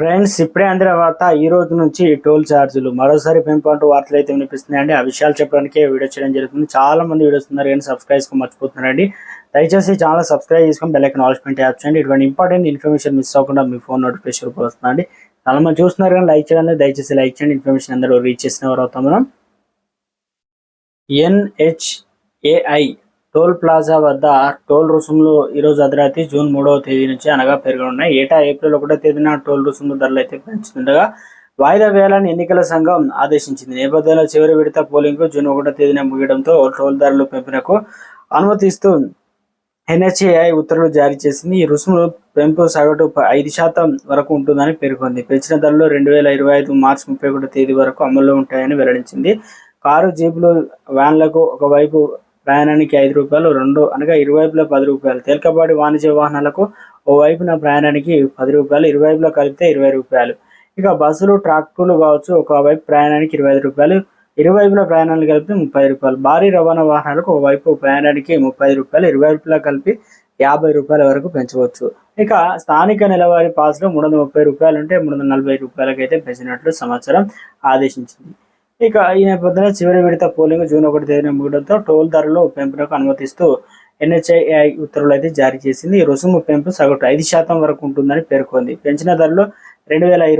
Friends ఇప్పుడే అందిన తర్వాత ఈ రోజు నుంచి టోల్ ఛార్జీలు. మరోసారి పెంపు అంటూ వార్తలు అయితే వినిపిస్తున్నాయండి ఆ విషయాలు చెప్పడానికి వీడియో చేయడం జరుగుతుంది. చాలా మంది వీడియోస్ ఉన్నారు కానీ సబ్స్క్రైబ్ చేసుకొని మర్చిపోతున్నారండి. దయచేసి ఛానల్ సబ్స్క్రైబ్ చేసుకొని బెల్ ఐకన్ ఆల్స్మెంట్ యాప్ చేయండి. ఇటువంటి ఇంపార్టెంట్ ఇన్ఫర్మేషన్ మిస్ అవ్వకుండా మీ ఫోన్ నోటిఫికేషన్ రూపంలో వస్తుందండి. చాలా మంది చూస్తున్నారు కానీ లైక్ చేయడం దయచేసి లైక్ చేయండి. ఇన్ఫర్మేషన్ అందరూ రీచ్ చేసిన వారు అవుతాం మనం. ఎన్హెచ్ఏఐ టోల్ ప్లాజా వద్ద టోల్ రుసుములు ఈరోజు అర్ధరాత్రి జూన్ మూడవ తేదీ నుంచి అనగా పెరగనున్నాయి. ఏటా ఏప్రిల్ ఒకటో తేదీన టోల్ రుసుములు ధరలు అయితే పెంచుతుండగా వాయిదా వేయాలని ఎన్నికల సంఘం ఆదేశించింది. నేపథ్యంలో చివరి విడత పోలింగ్ జూన్ ఒకటో తేదీన ముగియడంతో టోల్ ధరలు పెంపునకు అనుమతిస్తూ ఎన్హెచ్ఏఐ ఉత్తర్వులు జారీ చేసింది. ఈ రుసుములు పెంపు సగటు ఐదు శాతం వరకు ఉంటుందని పేర్కొంది. పెంచిన ధరలు రెండు వేల ఇరవై ఐదు మార్చి ముప్పై ఒకటో తేదీ వరకు అమల్లో ఉంటాయని వెల్లడించింది. కారు జీపులు వ్యాన్లకు ఒకవైపు ప్రయాణానికి ఐదు రూపాయలు రెండు అనగా ఇరువైపులా పది రూపాయలు. తేలికపాటి వాణిజ్య వాహనాలకు ఓవైపున వైపున ప్రయాణానికి పది రూపాయలు ఇరువైపులా కలిపితే ఇరవై రూపాయలు. ఇక బస్సులు ట్రాక్టర్లు కావచ్చు ఒక వైపు ప్రయాణానికి ఇరవై ఐదు రూపాయలు ఇరువైపుల ప్రయాణాలు కలిపి ముప్పై రూపాయలు. భారీ రవాణా వాహనాలకు ఒకవైపు ప్రయాణానికి ముప్పై రూపాయలు ఇరువైపులా కలిపి యాభై రూపాయల వరకు పెంచవచ్చు. ఇక స్థానిక నెలవారీ పాస్లో మూడు వందల ముప్పై రూపాయలు ఉంటే మూడు వందల నలభై రూపాయలకి అయితే పెంచినట్లు సమాచారం ఆదేశించింది. ఇక ఈ నేపథ్యంలో చివరి విడత పోలింగ్ జూన్ ఒకటి తేదీన ముగడంతో టోల్ ధరలు పెంపునకు అనుమతిస్తూ ఎన్హెచ్ఐఐ ఉత్తర్వులు అయితే జారీ చేసింది. ఈ రుసుము పెంపు సగటు ఐదు శాతం వరకు ఉంటుందని పేర్కొంది. పెంచిన ధరలు రెండు వేల ఇరవై